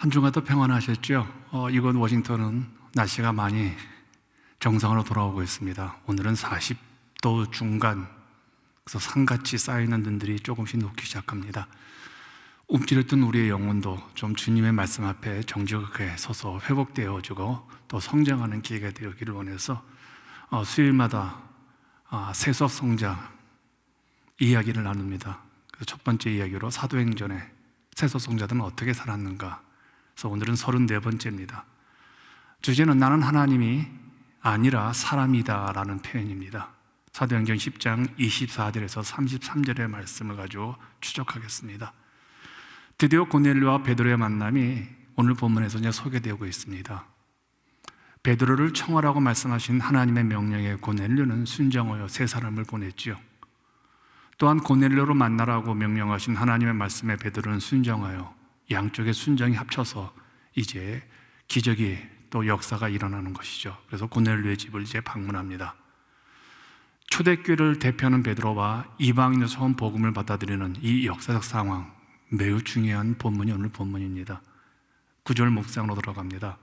한 주간도 평안하셨죠? 어, 이곳 워싱턴은 날씨가 많이 정상으로 돌아오고 있습니다. 오늘은 40도 중간, 그래서 산같이 쌓이는 눈들이 조금씩 녹기 시작합니다. 움츠렸던 우리의 영혼도 좀 주님의 말씀 앞에 정직하게 서서 회복되어지고 또 성장하는 기회가 되기를 원해서 어, 수요일마다 아, 세석 성장 이야기를 나눕니다. 그래서 첫 번째 이야기로 사도행전에 세석 성자들은 어떻게 살았는가. 그래서 오늘은 34번째입니다. 주제는 나는 하나님이 아니라 사람이다 라는 표현입니다. 사도행전 10장 24절에서 33절의 말씀을 가지고 추적하겠습니다. 드디어 고넬료와 베드로의 만남이 오늘 본문에서 이제 소개되고 있습니다. 베드로를 청하라고 말씀하신 하나님의 명령에 고넬료는 순정하여 세 사람을 보냈지요. 또한 고넬료로 만나라고 명령하신 하나님의 말씀에 베드로는 순정하여 양쪽의 순정이 합쳐서 이제 기적이 또 역사가 일어나는 것이죠. 그래서 고넬료의 집을 이제 방문합니다. 초대교회를 대표하는 베드로와 이방인에서 처음 복음을 받아들이는 이 역사적 상황 매우 중요한 본문이 오늘 본문입니다. 구절 묵상으로 들어갑니다.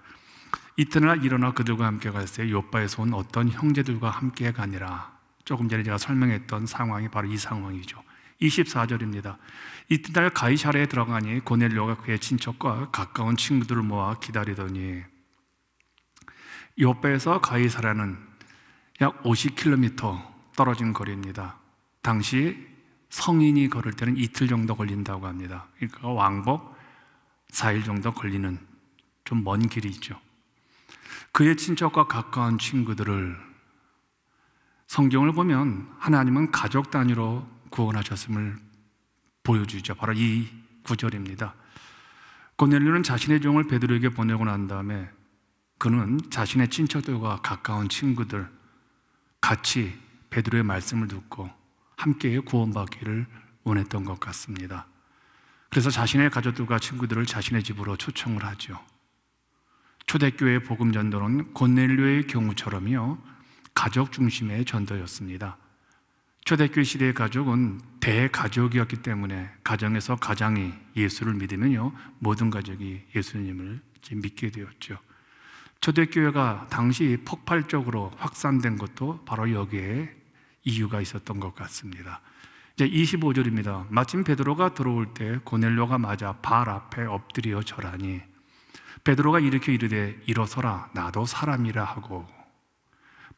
이튿날 일어나 그들과 함께 갈새 요바에서 온 어떤 형제들과 함께 가니라. 조금 전에 제가 설명했던 상황이 바로 이 상황이죠. 24절입니다. 이튿날 가이샤레에 들어가니 고넬료가 그의 친척과 가까운 친구들을 모아 기다리더니 요바에서 가이사라는 약 50km 떨어진 거리입니다. 당시 성인이 걸을 때는 이틀 정도 걸린다고 합니다. 그러니까 왕복 4일 정도 걸리는 좀 먼 길이죠. 그의 친척과 가까운 친구들을 성경을 보면 하나님은 가족 단위로 구원하셨음을 보여주죠. 바로 이 구절입니다. 고넬료는 자신의 종을 베드로에게 보내고 난 다음에 그는 자신의 친척들과 가까운 친구들 같이 베드로의 말씀을 듣고 함께 구원받기를 원했던 것 같습니다. 그래서 자신의 가족들과 친구들을 자신의 집으로 초청을 하죠. 초대교회 복음 전도는 고넬료의 경우처럼요 가족 중심의 전도였습니다. 초대교회 시대의 가족은 대가족이었기 때문에 가정에서 가장이 예수를 믿으면요 모든 가족이 예수님을 믿게 되었죠. 초대교회가 당시 폭발적으로 확산된 것도 바로 여기에 이유가 있었던 것 같습니다. 이제 25절입니다. 마침 베드로가 들어올 때 고넬료가 맞아 발 앞에 엎드려 절하니 베드로가 이렇게 이르되 일어서라 나도 사람이라 하고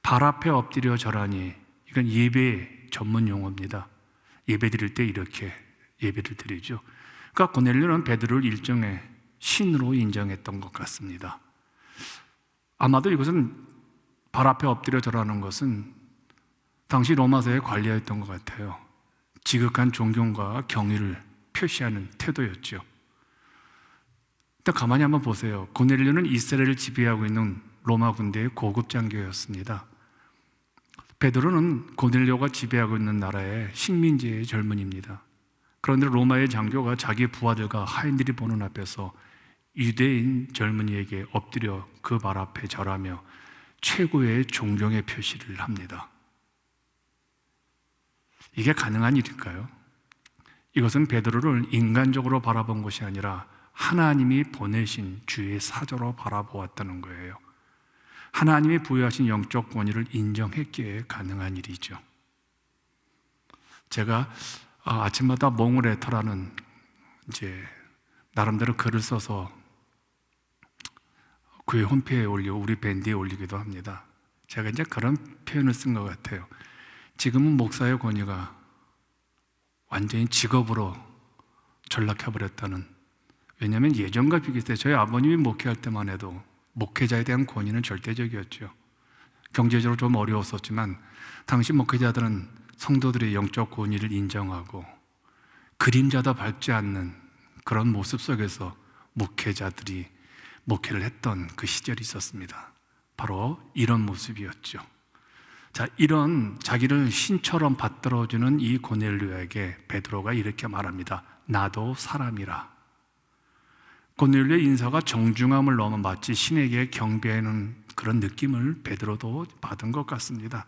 발 앞에 엎드려 절하니 이건 예배 전문 용어입니다. 예배 드릴 때 이렇게 예배를 드리죠. 그러니까 고넬료는 베드로를 일종의 신으로 인정했던 것 같습니다. 아마도 이것은 발 앞에 엎드려 절하는 것은 당시 로마서에 관리했던 것 같아요. 지극한 존경과 경의를 표시하는 태도였죠. 일단 가만히 한번 보세요. 고넬료는 이스라엘을 지배하고 있는 로마 군대의 고급 장교였습니다. 베드로는 고넬료가 지배하고 있는 나라의 식민지의 젊은입니다. 그런데 로마의 장교가 자기 부하들과 하인들이 보는 앞에서 유대인 젊은이에게 엎드려 그발 앞에 절하며 최고의 존경의 표시를 합니다. 이게 가능한 일일까요? 이것은 베드로를 인간적으로 바라본 것이 아니라 하나님이 보내신 주의 사조로 바라보았다는 거예요. 하나님이 부여하신 영적 권위를 인정했기에 가능한 일이죠. 제가 아, 아침마다 몽을 애터라는 이제 나름대로 글을 써서 교회 홈페이지에 올리고 우리 밴드에 올리기도 합니다. 제가 이제 그런 표현을 쓴 것 같아요. 지금은 목사의 권위가 완전히 직업으로 전락해버렸다는 왜냐하면 예전과 때 저희 아버님이 목회할 때만 해도 목회자에 대한 권위는 절대적이었죠. 경제적으로 좀 어려웠었지만 당시 목회자들은 성도들의 영적 권위를 인정하고 그림자도 밟지 않는 그런 모습 속에서 목회자들이 목회를 했던 그 시절이 있었습니다. 바로 이런 모습이었죠. 자, 이런 자기를 신처럼 받들어주는 이 고넬료에게 베드로가 이렇게 말합니다. 나도 사람이라. 고넬료의 인사가 정중함을 넘어 마치 신에게 경배하는 그런 느낌을 베드로도 받은 것 같습니다.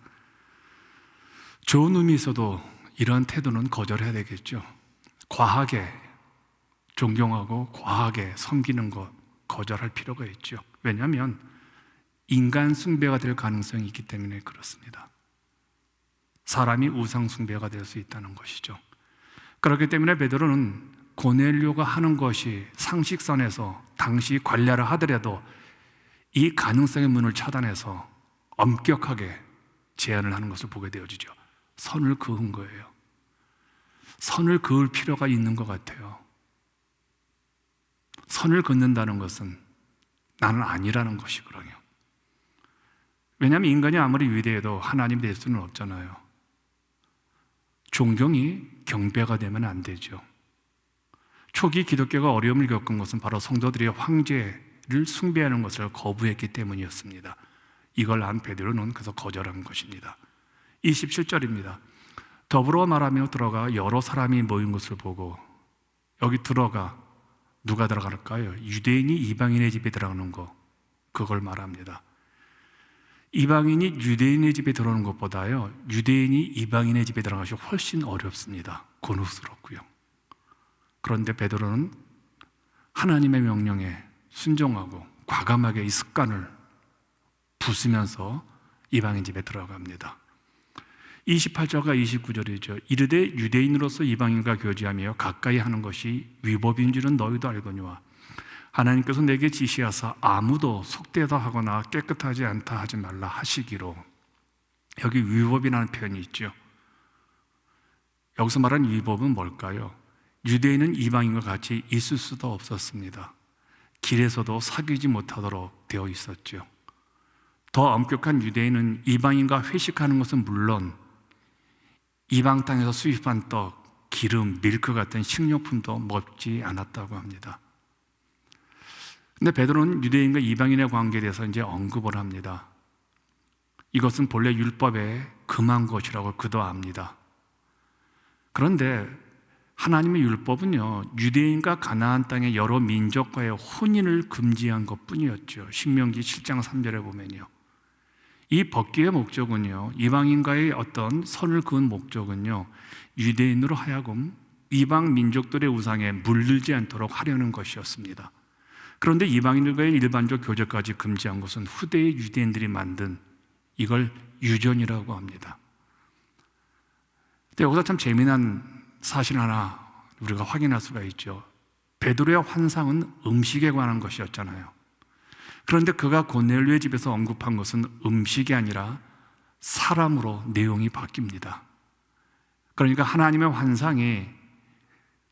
좋은 의미 있어도 이런 태도는 거절해야 되겠죠. 과하게 존경하고 과하게 섬기는 것 거절할 필요가 있죠. 왜냐하면 인간 숭배가 될 가능성이 있기 때문에 그렇습니다. 사람이 우상 숭배가 될 수 있다는 것이죠. 그렇기 때문에 베드로는 고넬료가 하는 것이 상식선에서 당시 관례를 하더라도 이 가능성의 문을 차단해서 엄격하게 제안을 하는 것을 보게 되어지죠. 선을 그은 거예요. 선을 그을 필요가 있는 것 같아요. 선을 긋는다는 것은 나는 아니라는 것이거든요. 왜냐하면 인간이 아무리 위대해도 하나님 될 수는 없잖아요. 존경이 경배가 되면 안 되죠. 초기 기독교가 어려움을 겪은 것은 바로 성도들이 황제를 숭배하는 것을 거부했기 때문이었습니다. 이걸 안 베드로는 그래서 거절한 것입니다. 27절입니다. 더불어 말하며 들어가 여러 사람이 모인 것을 보고 여기 들어가 누가 들어갈까요? 유대인이 이방인의 집에 들어가는 거 그걸 말합니다. 이방인이 유대인의 집에 들어오는 것보다요 유대인이 이방인의 집에 들어가기 훨씬 어렵습니다. 곤혹스럽고요. 그런데 베드로는 하나님의 명령에 순종하고 과감하게 이 습관을 부수면서 이방인 집에 들어갑니다. 28절과 29절이죠. 이르되 유대인으로서 이방인과 교제하며 가까이 하는 것이 위법인 줄은 너희도 알거니와 하나님께서 내게 지시하사 아무도 속되다 하거나 깨끗하지 않다 하지 말라 하시기로 여기 위법이라는 표현이 있죠. 여기서 말하는 위법은 뭘까요? 유대인은 이방인과 같이 있을 수도 없었습니다. 길에서도 사귀지 못하도록 되어 있었죠. 더 엄격한 유대인은 이방인과 회식하는 것은 물론 이방 땅에서 수입한 떡, 기름, 밀크 같은 식료품도 먹지 않았다고 합니다. 근데 베드로는 유대인과 이방인의 관계에 대해서 이제 언급을 합니다. 이것은 본래 율법에 금한 것이라고 그도 압니다. 그런데 하나님의 율법은요, 유대인과 가나안 땅의 여러 민족과의 혼인을 금지한 것 뿐이었죠. 신명기 7장 3절에 보면요. 이 법기의 목적은요, 이방인과의 어떤 선을 그은 목적은요, 유대인으로 하여금 이방 민족들의 우상에 물들지 않도록 하려는 것이었습니다. 그런데 이방인들과의 일반적 교제까지 금지한 것은 후대의 유대인들이 만든 이걸 유전이라고 합니다. 근데 여기서 참 재미난 사실 하나 우리가 확인할 수가 있죠. 베드로의 환상은 음식에 관한 것이었잖아요. 그런데 그가 고넬료의 집에서 언급한 것은 음식이 아니라 사람으로 내용이 바뀝니다. 그러니까 하나님의 환상이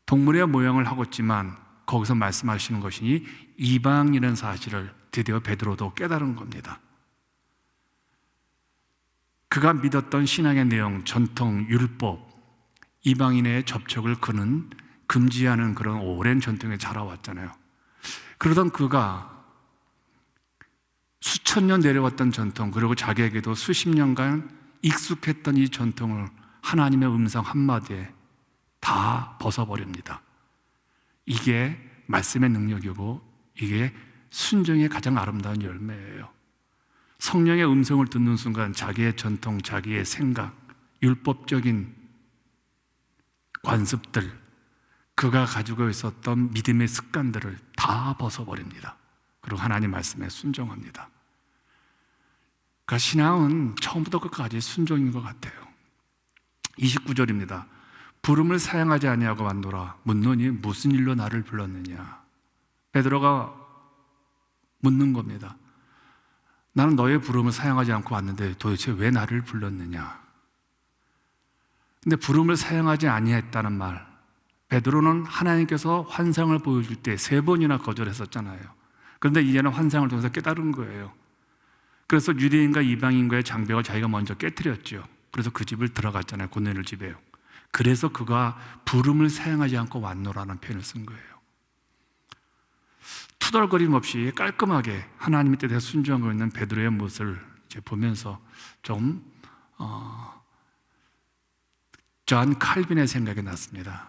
동물의 모양을 하고 있지만 거기서 말씀하시는 것이 이방이라는 사실을 드디어 베드로도 깨달은 겁니다. 그가 믿었던 신앙의 내용, 전통, 율법, 이방인의 접촉을 그는 금지하는 그런 오랜 전통에 자라왔잖아요. 그러던 그가 수천 년 내려왔던 전통, 그리고 자기에게도 수십 년간 익숙했던 이 전통을 하나님의 음성 한마디에 다 벗어버립니다. 이게 말씀의 능력이고, 이게 순종의 가장 아름다운 열매예요. 성령의 음성을 듣는 순간 자기의 전통, 자기의 생각, 율법적인 관습들, 그가 가지고 있었던 믿음의 습관들을 다 벗어버립니다. 그리고 하나님 말씀에 순종합니다. 그러니까 신앙은 처음부터 끝까지 순종인 것 같아요. 29절입니다. 부름을 사용하지 아니하고 만노라 묻노니 무슨 일로 나를 불렀느냐 베드로가 묻는 겁니다. 나는 너의 부름을 사용하지 않고 왔는데 도대체 왜 나를 불렀느냐? 근데 부름을 사용하지 아니했다는 말 베드로는 하나님께서 환상을 보여줄 때 세 번이나 거절했었잖아요. 그런데 이제는 환상을 통해서 깨달은 거예요. 그래서 유대인과 이방인과의 장벽을 자기가 먼저 깨뜨렸죠. 그래서 그 집을 들어갔잖아요. 고넬을 집에요. 그래서 그가 부름을 사용하지 않고 왔노라는 표현을 쓴 거예요. 투덜거림 없이 깔끔하게 하나님의 뜻에 순종하고 있는 베드로의 모습을 이제 보면서 좀 어, 존 칼빈의 생각이 났습니다.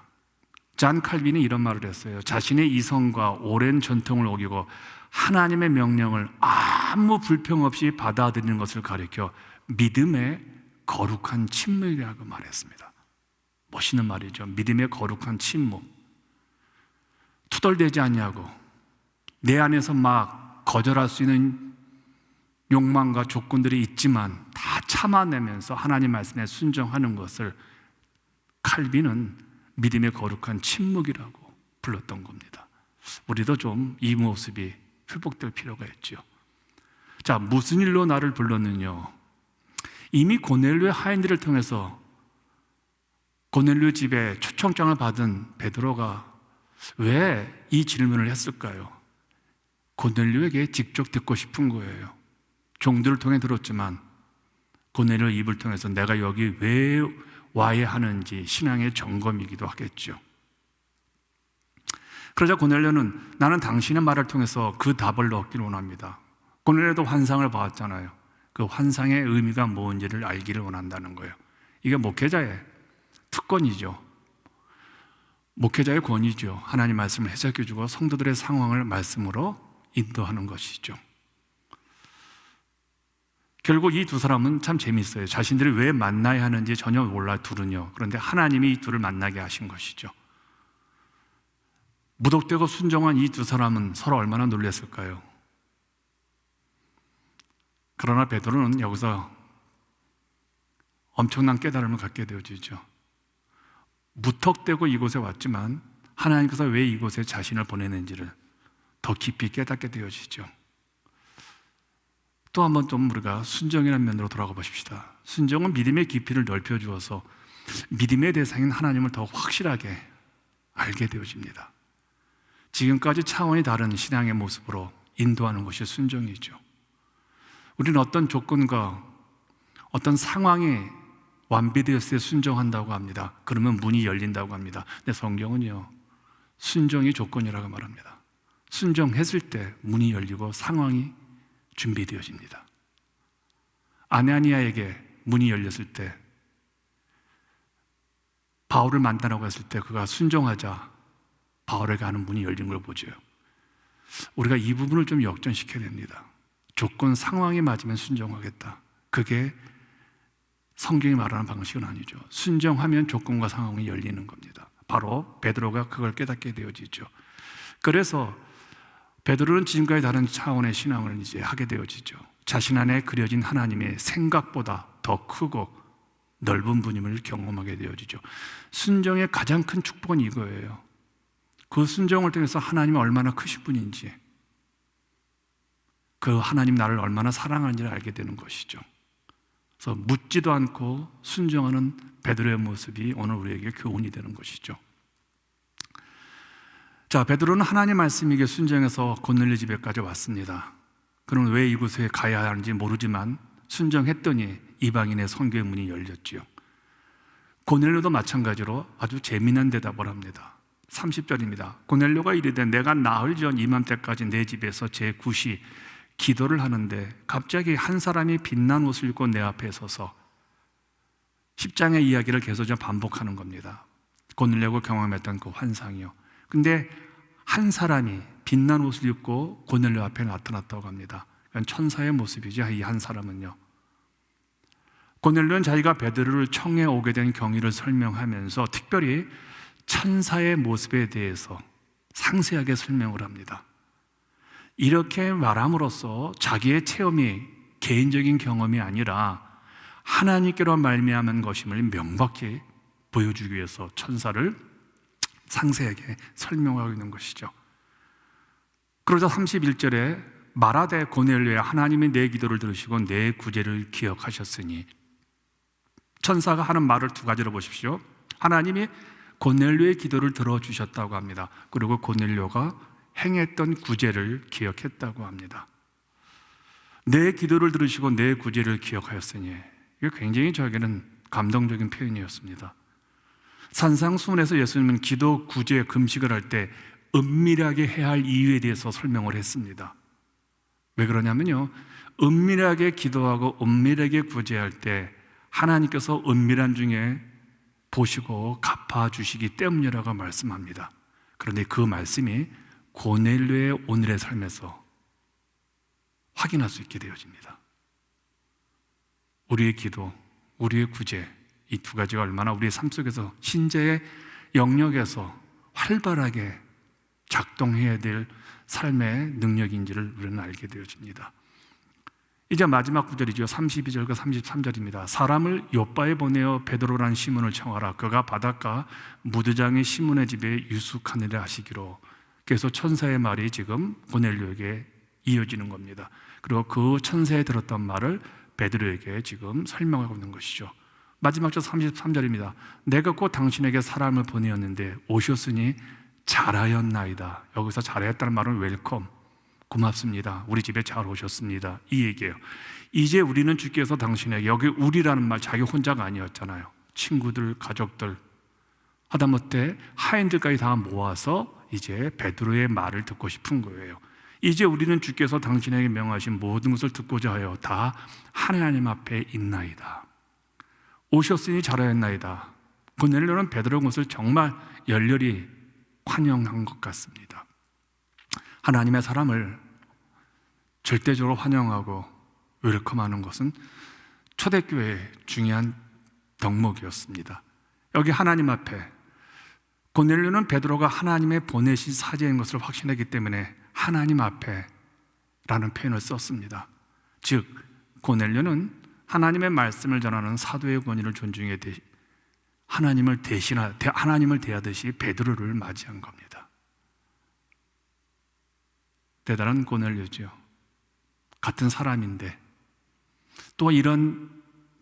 존 칼빈이 이런 말을 했어요. 자신의 이성과 오랜 전통을 어기고 하나님의 명령을 아무 불평 없이 받아들이는 것을 가리켜 믿음의 거룩한 침묵이라고 말했습니다. 멋있는 말이죠. 믿음의 거룩한 침묵. 투덜대지 않냐고 내 안에서 막 거절할 수 있는 욕망과 조건들이 있지만 다 참아내면서 하나님 말씀에 순종하는 것을 칼빈은 믿음의 거룩한 침묵이라고 불렀던 겁니다. 우리도 좀 이 모습이 회복될 필요가 있죠. 자, 무슨 일로 나를 불렀느냐? 이미 고넬료의 하인들을 통해서 고넬료 집에 초청장을 받은 베드로가 왜 이 질문을 했을까요? 고넬료에게 직접 듣고 싶은 거예요. 종들을 통해 들었지만 고넬료 입을 통해서 내가 여기 왜 와야 하는지 신앙의 점검이기도 하겠죠. 그러자 고넬료는 나는 당신의 말을 통해서 그 답을 얻기를 원합니다. 고넬료도 환상을 봤잖아요. 그 환상의 의미가 뭔지를 알기를 원한다는 거예요. 이게 목회자의 특권이죠. 목회자의 권위죠. 하나님 말씀을 해석해 주고 성도들의 상황을 말씀으로 인도하는 것이죠. 결국 이 두 사람은 참 재밌어요. 자신들이 왜 만나야 하는지 전혀 몰라 둘은요. 그런데 하나님이 이 둘을 만나게 하신 것이죠. 무덕되고 순종한 이 두 사람은 서로 얼마나 놀랐을까요? 그러나 베드로는 여기서 엄청난 깨달음을 갖게 되어지죠. 무턱대고 이곳에 왔지만 하나님께서 왜 이곳에 자신을 보내는지를 더 깊이 깨닫게 되어지죠. 또 한 번 좀 우리가 순정이라는 면으로 돌아가 보십시다. 순정은 믿음의 깊이를 넓혀 주어서 믿음의 대상인 하나님을 더 확실하게 알게 되어집니다. 지금까지 차원이 다른 신앙의 모습으로 인도하는 것이 순정이죠. 우리는 어떤 조건과 어떤 상황이 완비되었을 때 순종한다고 합니다. 그러면 문이 열린다고 합니다. 근데 성경은요, 순종이 조건이라고 말합니다. 순종했을 때 문이 열리고 상황이 준비되어집니다. 아네아니아에게 문이 열렸을 때 바울을 만나라고 했을 때 그가 순종하자 바울에게 하는 문이 열린 걸 보죠. 우리가 이 부분을 좀 역전시켜야 됩니다. 조건 상황이 맞으면 순종하겠다. 그게 성경이 말하는 방식은 아니죠. 순종하면 조건과 상황이 열리는 겁니다. 바로 베드로가 그걸 깨닫게 되어지죠. 그래서 베드로는 지금까지 다른 차원의 신앙을 이제 하게 되어지죠. 자신 안에 그려진 하나님의 생각보다 더 크고 넓은 분임을 경험하게 되어지죠. 순종의 가장 큰 축복은 이거예요. 그 순종을 통해서 하나님이 얼마나 크신 분인지, 그 하나님 나를 얼마나 사랑하는지를 알게 되는 것이죠. 그래서 묻지도 않고 순종하는 베드로의 모습이 오늘 우리에게 교훈이 되는 것이죠. 자, 베드로는 하나님 말씀에게 순종해서 고넬리 집에까지 왔습니다. 그는 왜 이곳에 가야 하는지 모르지만 순종했더니 이방인의 성교의 문이 열렸지요. 고넬료도 마찬가지로 아주 재미난 대답을 합니다. 30절입니다. 고넬료가 이르되 내가 나흘 전 이맘때까지 내 집에서 제 굿이 기도를 하는데 갑자기 한 사람이 빛난 옷을 입고 내 앞에 서서 10장의 이야기를 계속 좀 반복하는 겁니다. 고넬료가 경험했던 그 환상이요. 근데 한 사람이 빛난 옷을 입고 고넬료 앞에 나타났다고 합니다. 천사의 모습이죠. 이 한 사람은요. 고넬료는 자기가 베드로를 청해 오게 된 경위를 설명하면서 특별히 천사의 모습에 대해서 상세하게 설명을 합니다. 이렇게 말함으로써 자기의 체험이 개인적인 경험이 아니라 하나님께로 말미암은 것임을 명확히 보여주기 위해서 천사를 상세하게 설명하고 있는 것이죠. 그러자 31절에 말하되 고넬료야 하나님이 내 기도를 들으시고 내 구제를 기억하셨으니 천사가 하는 말을 두 가지로 보십시오. 하나님이 고넬료의 기도를 들어주셨다고 합니다. 그리고 고넬료가 행했던 구제를 기억했다고 합니다. 내 기도를 들으시고 내 구제를 기억하였으니 이게 굉장히 저에게는 감동적인 표현이었습니다. 산상수훈에서 예수님은 기도, 구제, 금식을 할 때 은밀하게 해야 할 이유에 대해서 설명을 했습니다. 왜 그러냐면요. 은밀하게 기도하고 은밀하게 구제할 때 하나님께서 은밀한 중에 보시고 갚아주시기 때문이라고 말씀합니다. 그런데 그 말씀이 고넬료의 오늘의 삶에서 확인할 수 있게 되어집니다. 우리의 기도, 우리의 구제, 이 두 가지가 얼마나 우리의 삶 속에서 신재의 영역에서 활발하게 작동해야 될 삶의 능력인지를 우리는 알게 되어집니다. 이제 마지막 구절이죠. 32절과 33절입니다. 사람을 요바에 보내어 베드로라는 시몬을 청하라. 그가 바닷가 무드장의 시몬의 집에 유숙하느라 하시기로. 그래서 천사의 말이 지금 고넬료에게 이어지는 겁니다. 그리고 그 천사에 들었던 말을 베드로에게 지금 설명하고 있는 것이죠. 마지막 절 33절입니다. 내가 곧 당신에게 사람을 보내었는데 오셨으니 잘하였나이다. 여기서 잘하였다는 말은 웰컴. 고맙습니다. 우리 집에 잘 오셨습니다. 이 얘기예요. 이제 우리는 주께서 당신에게 여기 우리라는 말 자기 혼자가 아니었잖아요. 친구들, 가족들 하다못해 하인들까지 다 모아서 이제 베드로의 말을 듣고 싶은 거예요. 이제 우리는 주께서 당신에게 명하신 모든 것을 듣고자 하여 다 하나님 앞에 있나이다. 오셨으니 잘하였나이다. 고넬료는 베드로의 것을 정말 열렬히 환영한 것 같습니다. 하나님의 사람을 절대적으로 환영하고 웰컴하는 것은 초대교회의 중요한 덕목이었습니다. 여기 하나님 앞에 고넬료는 베드로가 하나님의 보내신 사제인 것을 확신했기 때문에 하나님 앞에라는 표현을 썼습니다. 즉 고넬료는 하나님의 말씀을 전하는 사도의 권위를 존중해 하나님을 대신하 하나님을 대하듯이 베드로를 맞이한 겁니다. 대단한 고넬료죠. 같은 사람인데 또 이런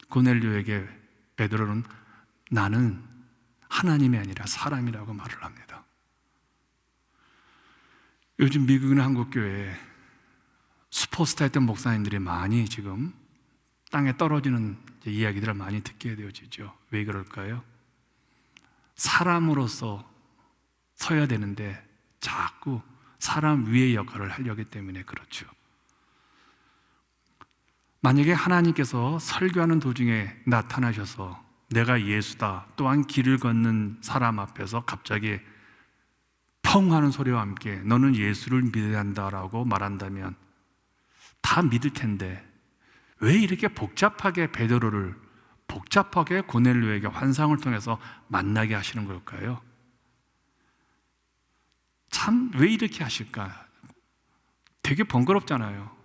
고넬료에게 베드로는 나는 하나님이 아니라 사람이라고 말을 합니다. 요즘 미국이나 한국 교회에 슈퍼스타였던 목사님들이 많이 지금 땅에 떨어지는 이야기들을 많이 듣게 되어지죠. 왜 그럴까요? 사람으로서 서야 되는데 자꾸 사람 위의 역할을 하려기 때문에 그렇죠. 만약에 하나님께서 설교하는 도중에 나타나셔서 내가 예수다 또한 길을 걷는 사람 앞에서 갑자기 펑 하는 소리와 함께 너는 예수를 믿어야 한다라고 말한다면 다 믿을 텐데 왜 이렇게 복잡하게 베드로를 복잡하게 고넬료에게 환상을 통해서 만나게 하시는 걸까요? 참 왜 이렇게 하실까? 되게 번거롭잖아요.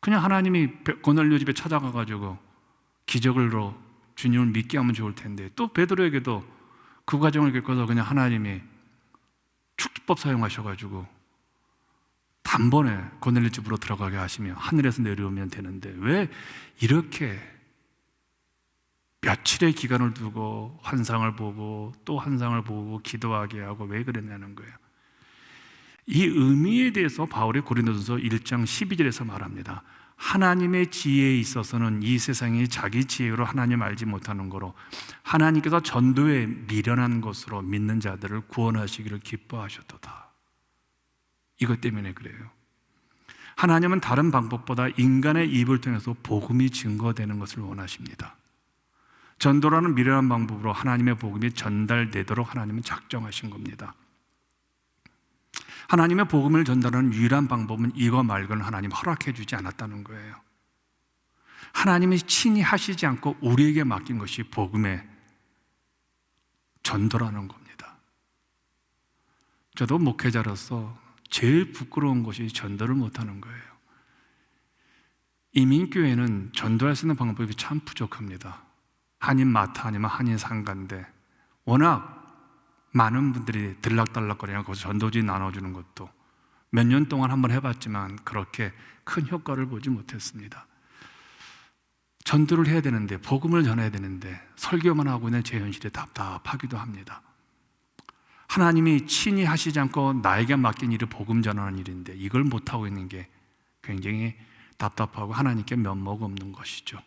그냥 하나님이 고넬료 집에 찾아가 가지고 기적을로 주님을 믿게 하면 좋을 텐데 또 베드로에게도 그 과정을 겪어서 그냥 하나님이 축지법 사용하셔 가지고 단번에 고넬료 집으로 들어가게 하시며 하늘에서 내려오면 되는데 왜 이렇게 며칠의 기간을 두고 환상을 보고 또 환상을 보고 기도하게 하고 왜 그랬냐는 거예요. 이 의미에 대해서 바울이 고린도전서 1장 12절에서 말합니다. 하나님의 지혜에 있어서는 이 세상이 자기 지혜로 하나님 알지 못하는 거로 하나님께서 전도에 미련한 것으로 믿는 자들을 구원하시기를 기뻐하셨도다. 이것 때문에 그래요. 하나님은 다른 방법보다 인간의 입을 통해서 복음이 증거되는 것을 원하십니다. 전도라는 미련한 방법으로 하나님의 복음이 전달되도록 하나님은 작정하신 겁니다. 하나님의 복음을 전달하는 유일한 방법은 이거 말고는 하나님 허락해 주지 않았다는 거예요. 하나님이 친히 하시지 않고 우리에게 맡긴 것이 복음의 전도라는 겁니다. 저도 목회자로서 제일 부끄러운 것이 전도를 못하는 거예요. 이민교회는 전도할 수 있는 방법이 참 부족합니다. 한인 마타 아니면 한인 상가인데 워낙 많은 분들이 들락달락거리고 거기서 전도지 나눠주는 것도 몇 년 동안 한번 해봤지만 그렇게 큰 효과를 보지 못했습니다. 전도를 해야 되는데 복음을 전해야 되는데 설교만 하고 있는 제 현실이 답답하기도 합니다. 하나님이 친히 하시지 않고 나에게 맡긴 일이 복음 전하는 일인데 이걸 못하고 있는 게 굉장히 답답하고 하나님께 면목 없는 것이죠.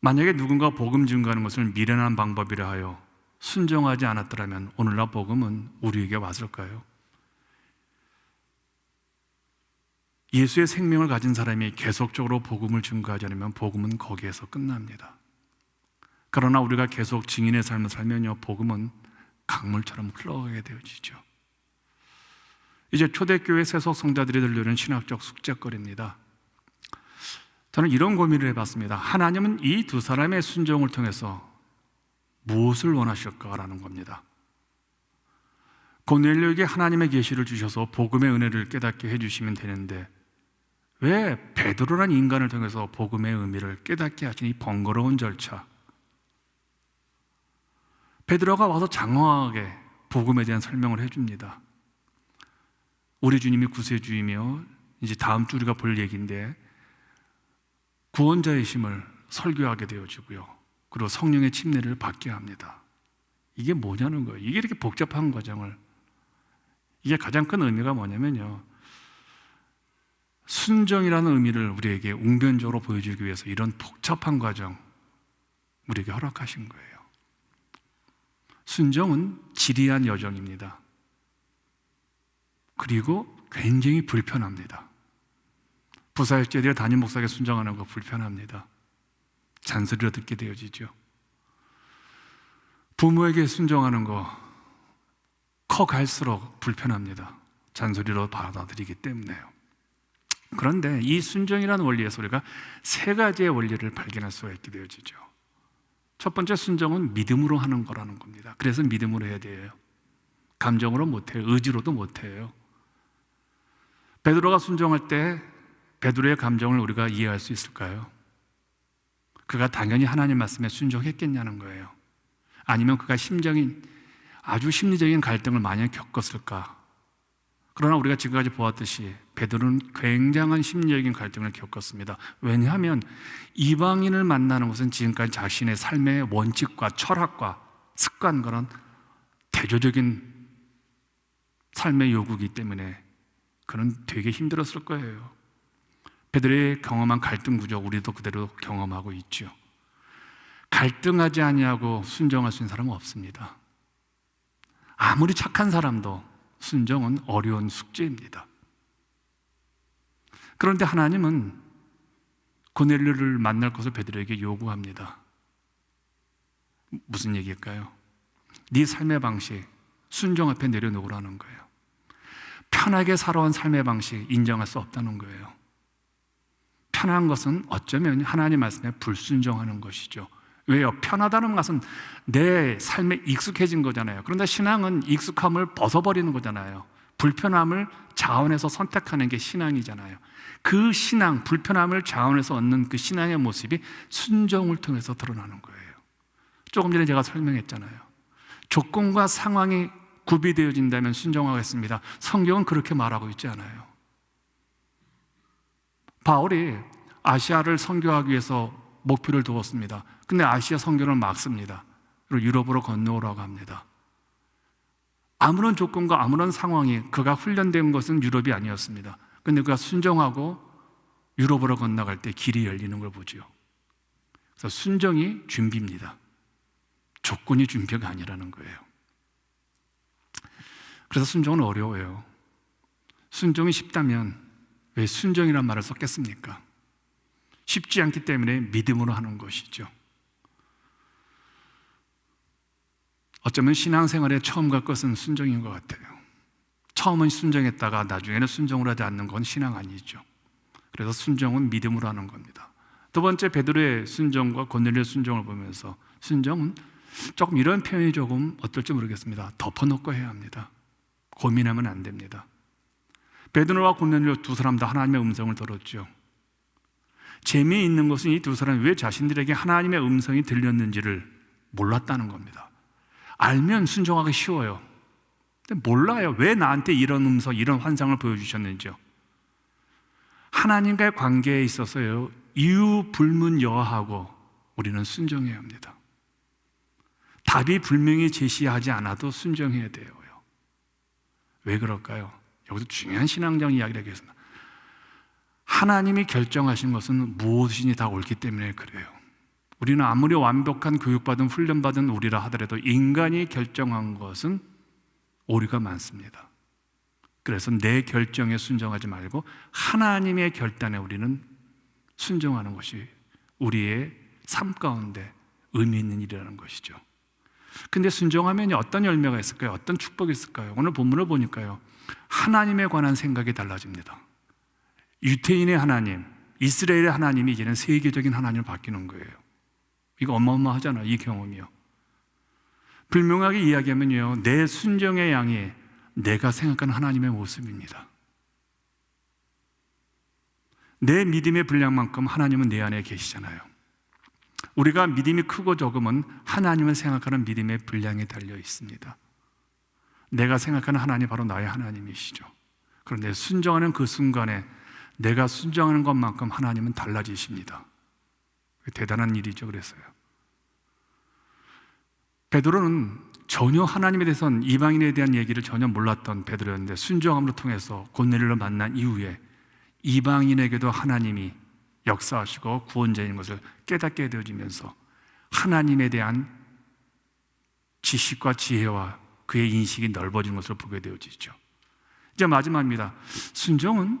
만약에 누군가 복음 증거하는 것을 미련한 방법이라 하여 순종하지 않았더라면 오늘날 복음은 우리에게 왔을까요? 예수의 생명을 가진 사람이 계속적으로 복음을 증거하지 않으면 복음은 거기에서 끝납니다. 그러나 우리가 계속 증인의 삶을 살면요, 복음은 강물처럼 흘러가게 되어지죠. 이제 초대교회 세속 성자들이 들려는 신학적 숙제거리입니다. 저는 이런 고민을 해봤습니다. 하나님은 이 두 사람의 순종을 통해서 무엇을 원하실까라는 겁니다. 고넬료에게 하나님의 계시를 주셔서 복음의 은혜를 깨닫게 해주시면 되는데 왜 베드로란 인간을 통해서 복음의 의미를 깨닫게 이 번거로운 절차? 베드로가 와서 장황하게 복음에 대한 설명을 해줍니다. 우리 주님이 구세주이며 이제 다음 주 우리가 볼 얘기인데 구원자의 심을 설교하게 되어지고요. 그리고 성령의 침례를 받게 합니다. 이게 뭐냐는 거예요. 이게 이렇게 복잡한 과정을 이게 가장 큰 의미가 뭐냐면요. 순정이라는 의미를 우리에게 웅변적으로 보여주기 위해서 이런 복잡한 과정 우리에게 허락하신 거예요. 순정은 지리한 여정입니다. 그리고 굉장히 불편합니다. 부사일제들의 담임 목사에게 순정하는 거 불편합니다. 잔소리로 듣게 되어지죠. 부모에게 순정하는 거 커갈수록 불편합니다. 잔소리로 받아들이기 때문에요. 그런데 이 순정이라는 원리에서 우리가 세 가지의 원리를 발견할 수가 있게 되어지죠. 첫 번째 순정은 믿음으로 하는 거라는 겁니다. 그래서 믿음으로 해야 돼요. 감정으로 못 해요. 의지로도 못 해요. 베드로가 순종할 때 베드로의 감정을 우리가 이해할 수 있을까요? 그가 당연히 하나님 말씀에 순종했겠냐는 거예요. 아니면 그가 심정인 아주 심리적인 갈등을 많이 겪었을까? 그러나 우리가 지금까지 보았듯이 베드로는 굉장한 심리적인 갈등을 겪었습니다. 왜냐하면 이방인을 만나는 것은 지금까지 자신의 삶의 원칙과 철학과 습관과는 대조적인 삶의 요구이기 때문에 그는 되게 힘들었을 거예요. 베드로의 경험한 갈등 구조 우리도 그대로 경험하고 있죠. 갈등하지 아니하고 순정할 수 있는 사람은 없습니다. 아무리 착한 사람도 순정은 어려운 숙제입니다. 그런데 하나님은 고넬료를 만날 것을 베드로에게 요구합니다. 무슨 얘기일까요? 네 삶의 방식 순정 앞에 내려놓으라는 거예요. 편하게 살아온 삶의 방식 인정할 수 없다는 거예요. 편한 것은 어쩌면 하나님 말씀에 불순종하는 것이죠. 왜요? 편하다는 것은 내 삶에 익숙해진 거잖아요. 그런데 신앙은 익숙함을 벗어버리는 거잖아요. 불편함을 자원해서 선택하는 게 신앙이잖아요. 그 신앙, 불편함을 자원해서 얻는 그 신앙의 모습이 순종을 통해서 드러나는 거예요. 조금 전에 제가 설명했잖아요. 조건과 상황이 구비되어진다면 순종하겠습니다. 성경은 그렇게 말하고 있지 않아요. 바울이 아시아를 선교하기 위해서 목표를 두었습니다. 근데 아시아 선교를 막습니다. 그리고 유럽으로 건너오라고 합니다. 아무런 조건과 아무런 상황이 그가 훈련된 것은 유럽이 아니었습니다. 근데 그가 순종하고 유럽으로 건너갈 때 길이 열리는 걸 보지요. 그래서 순종이 준비입니다. 조건이 준비가 아니라는 거예요. 그래서 순종은 어려워요. 순종이 쉽다면 왜 순종이란 말을 썼겠습니까? 쉽지 않기 때문에 믿음으로 하는 것이죠. 어쩌면 신앙생활의 처음과 끝은 순종인 것 같아요. 처음은 순종했다가 나중에는 순종을 하지 않는 건 신앙 아니죠. 그래서 순종은 믿음으로 하는 겁니다. 두 번째 베드로의 순종과 고넬료의 순종을 보면서 순종은 조금 이런 표현이 조금 어떨지 모르겠습니다. 덮어놓고 해야 합니다. 고민하면 안 됩니다. 베드로와 고넬료 두 사람 다 하나님의 음성을 들었죠. 재미있는 것은 이 두 사람이 왜 자신들에게 하나님의 음성이 들렸는지를 몰랐다는 겁니다. 알면 순종하기 쉬워요. 근데 몰라요. 왜 나한테 이런 음성, 이런 환상을 보여주셨는지요. 하나님과의 관계에 있어서요, 이유 불문 여하고 우리는 순종해야 합니다. 답이 분명히 제시하지 않아도 순종해야 돼요. 왜 그럴까요? 여기서 중요한 신앙적 이야기를 하겠습니다. 하나님이 결정하신 것은 무엇이니 다 옳기 때문에 그래요. 우리는 아무리 완벽한 교육받은 훈련받은 우리라 하더라도 인간이 결정한 것은 오류가 많습니다. 그래서 내 결정에 순종하지 말고 하나님의 결단에 우리는 순종하는 것이 우리의 삶 가운데 의미 있는 일이라는 것이죠. 근데 순종하면 어떤 열매가 있을까요? 어떤 축복이 있을까요? 오늘 본문을 보니까요. 하나님에 관한 생각이 달라집니다. 유태인의 하나님, 이스라엘의 하나님이 이제는 세계적인 하나님을 바뀌는 거예요. 이거 어마어마하잖아요. 이 경험이요. 불명하게 이야기하면요. 내 순정의 양이 내가 생각하는 하나님의 모습입니다. 내 믿음의 분량만큼 하나님은 내 안에 계시잖아요. 우리가 믿음이 크고 적음은 하나님을 생각하는 믿음의 분량에 달려 있습니다. 내가 생각하는 하나님 바로 나의 하나님이시죠. 그런데 순종하는 그 순간에 내가 순종하는 것만큼 하나님은 달라지십니다. 대단한 일이죠. 그래서요. 베드로는 전혀 하나님에 대해서는 이방인에 대한 얘기를 전혀 몰랐던 베드로였는데 순종함으로 통해서 고넬료를 만난 이후에 이방인에게도 하나님이 역사하시고 구원자인 것을 깨닫게 되어지면서 하나님에 대한 지식과 지혜와 그의 인식이 넓어진 것으로 보게 되어지죠. 이제 마지막입니다. 순종은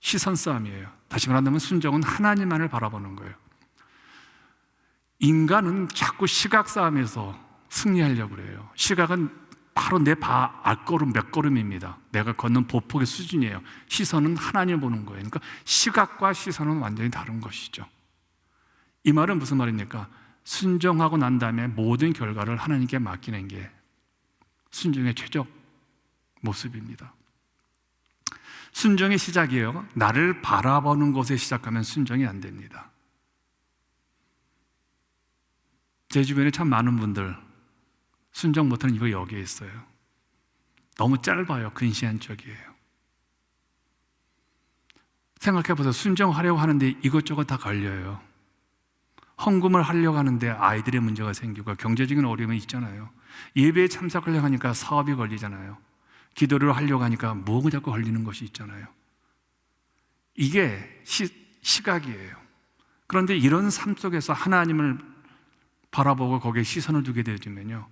시선 싸움이에요. 다시 말한다면 순종은 하나님만을 바라보는 거예요. 인간은 자꾸 시각 싸움에서 승리하려고 그래요. 시각은 바로 내 바 앞걸음 몇 걸음입니다. 내가 걷는 보폭의 수준이에요. 시선은 하나님 보는 거예요. 그러니까 시각과 시선은 완전히 다른 것이죠. 이 말은 무슨 말입니까? 순종하고 난 다음에 모든 결과를 하나님께 맡기는 게 순종의 최적 모습입니다. 순종의 시작이에요. 나를 바라보는 것에 시작하면 순종이 안 됩니다. 제 주변에 참 많은 분들 순종 못하는 이거 여기에 있어요. 너무 짧아요. 근시안적이에요. 생각해보세요. 순종하려고 하는데 이것저것 다 걸려요. 헌금을 하려고 하는데 아이들의 문제가 생기고 경제적인 어려움이 있잖아요. 예배에 참석하려고 하니까 사업이 걸리잖아요. 기도를 하려고 하니까 뭐가 자꾸 걸리는 것이 있잖아요. 이게 시, 시각이에요. 그런데 이런 삶 속에서 하나님을 바라보고 거기에 시선을 두게 되어지면요.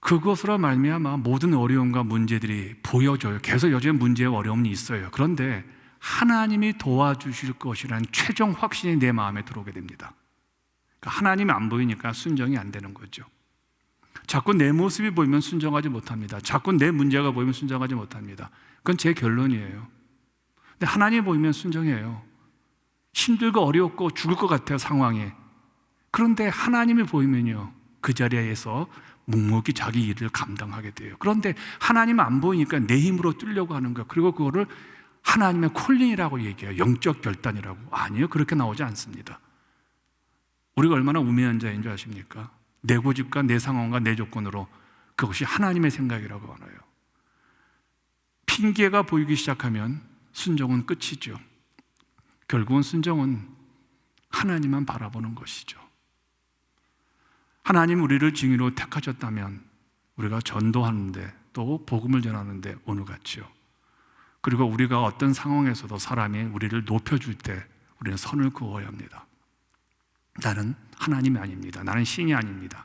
그것으로 말미암아 모든 어려움과 문제들이 보여져요. 계속 여전히 문제와 어려움이 있어요. 그런데 하나님이 도와주실 것이라는 최종 확신이 내 마음에 들어오게 됩니다. 그러니까 하나님이 안 보이니까 순정이 안 되는 거죠. 자꾸 내 모습이 보이면 순정하지 못합니다. 자꾸 내 문제가 보이면 순정하지 못합니다. 그건 제 결론이에요. 근데 하나님이 보이면 순정해요. 힘들고 어렵고 죽을 것 같아요, 상황에. 그런데 하나님이 보이면요. 그 자리에서 묵묵히 자기 일을 감당하게 돼요. 그런데 하나님 안 보이니까 내 힘으로 뚫려고 하는 거예요. 그리고 그거를 하나님의 콜링이라고 얘기해요. 영적 결단이라고. 아니요. 그렇게 나오지 않습니다. 우리가 얼마나 우매한 자인 줄 아십니까? 내 고집과 내 상황과 내 조건으로 그것이 하나님의 생각이라고 하나요. 핑계가 보이기 시작하면 순종은 끝이죠. 결국은 순종은 하나님만 바라보는 것이죠. 하나님 우리를 증인으로 택하셨다면 우리가 전도하는데 또 복음을 전하는데 오늘 같지요. 그리고 우리가 어떤 상황에서도 사람이 우리를 높여줄 때 우리는 선을 그어야 합니다. 나는 하나님이 아닙니다. 나는 신이 아닙니다.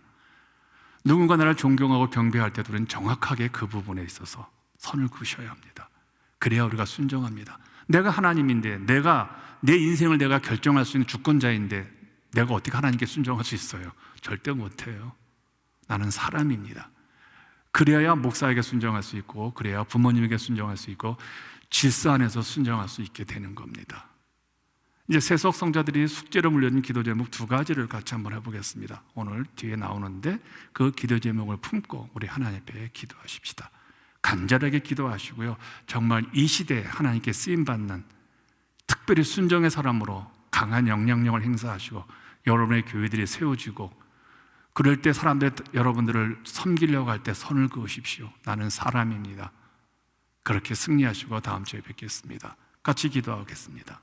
누군가 나를 존경하고 경배할 때도 우리는 정확하게 그 부분에 있어서 선을 그으셔야 합니다. 그래야 우리가 순종합니다. 내가 하나님인데, 내가 내 인생을 내가 결정할 수 있는 주권자인데, 내가 어떻게 하나님께 순종할 수 있어요? 절대 못해요. 나는 사람입니다. 그래야 목사에게 순종할 수 있고, 그래야 부모님에게 순종할 수 있고, 질서 안에서 순종할 수 있게 되는 겁니다. 이제 세속 성자들이 숙제로 물려준 기도 제목 두 가지를 같이 한번 해보겠습니다. 오늘 뒤에 나오는데 그 기도 제목을 품고 우리 하나님 앞에 기도하십시다. 간절하게 기도하시고요. 정말 이 시대에 하나님께 쓰임 받는 특별히 순종의 사람으로 강한 영향력을 행사하시고 여러분의 교회들이 세워지고 그럴 때 사람들 여러분들을 섬기려고 할 때 선을 그으십시오. 나는 사람입니다. 그렇게 승리하시고 다음 주에 뵙겠습니다. 같이 기도하겠습니다.